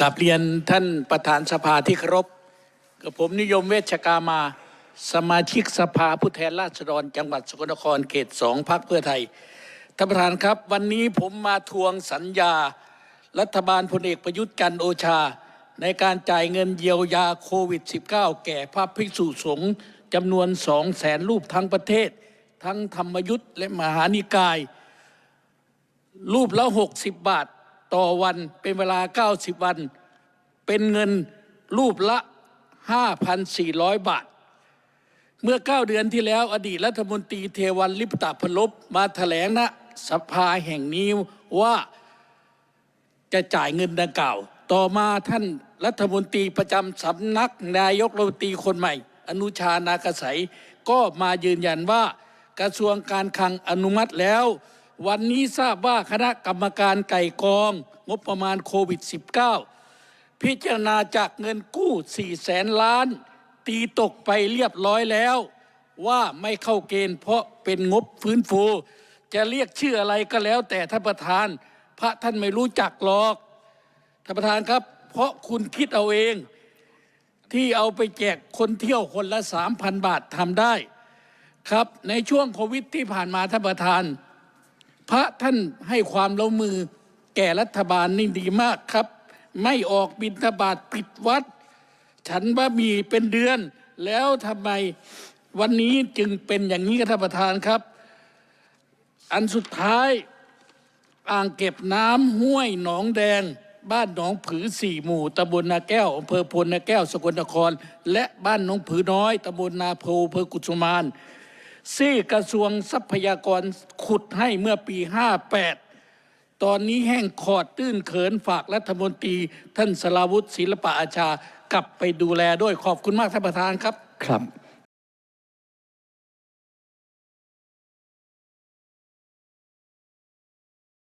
กับเรียนท่านประธานสภาที่เคารพกับผมนิยมเวชกามาสมาชิกสภาผู้แทนราษฎรจังหวัดสกลนครเขตสองพักเพื่อไทยท่านประธานครับ วันนี้ผมมาทวงสัญญา รัฐบาลพลเอกประยุทธ์จันโอชา ในการจ่ายเงินเยียวยาโควิด -19 แก่พระภิกษุสงฆ์จำนวนสองแสนรูปทั้งประเทศ ทั้งธรรมยุทธ์และมหานิกาย รูปละ 60 บาทต่อวันเป็นเวลา 90 วัน เป็นเงินรูปละ 5,400 บาท เมื่อ 9 เดือนที่แล้วอดีตรัฐมนตรีเทวันลิปตาพลบมาแถลงณสภาแห่งนี้ว่าจะจ่ายเงินดังกล่าว ต่อมาท่านรัฐมนตรีประจำสำนักนายกรัฐมนตรีคนใหม่ อนุชานากษัยก็มายืนยันว่ากระทรวงการคลังอนุมัติแล้ว วันนี้ทราบว่าคณะกรรมการไก่กอง งบประมาณโควิด -19 พิจารณาจากเงินกู้4แสนล้าน ตีตกไปเรียบร้อยแล้ว ว่าไม่เข้าเกณฑ์เพราะเป็นงบฟื้นฟู จะเรียกชื่ออะไรก็แล้ว แต่ท่านประธาน พระท่านไม่รู้จักหรอกท่านประธานครับ เพราะคุณคิดเอาเอง ที่เอาไปแจกคนเที่ยวคนละ3,000บาททำได้ ครับในช่วงโควิดที่ผ่านมาท่านประธาน พระท่านให้ความร่วมมือแก่รัฐบาลนี่ดีมากครับ ไม่ออกบิณฑบาตปิดวัด ฉันว่ามีเป็นเดือน แล้วทำไมวันนี้จึงเป็นอย่างนี้ครับท่านประธานครับ อันสุดท้ายอ่างเก็บน้ำห้วยหนองแดง บ้านหนองผือสี่หมู่ตำบลนาแก้วอำเภอพลนาแก้วสกลนคร และบ้านหนองผือน้อยตำบลนาโพอำเภอกุสุมานซี่กระทรวงทรัพยากรขุดให้เมื่อปี 58 ตอนนี้แห้งขอดตื้นเขินฝากรัฐมนตรี ท่านสลาวุฒิศิลปะอาชากลับไปดูแลด้วยขอบคุณมากท่านประธานครับครับ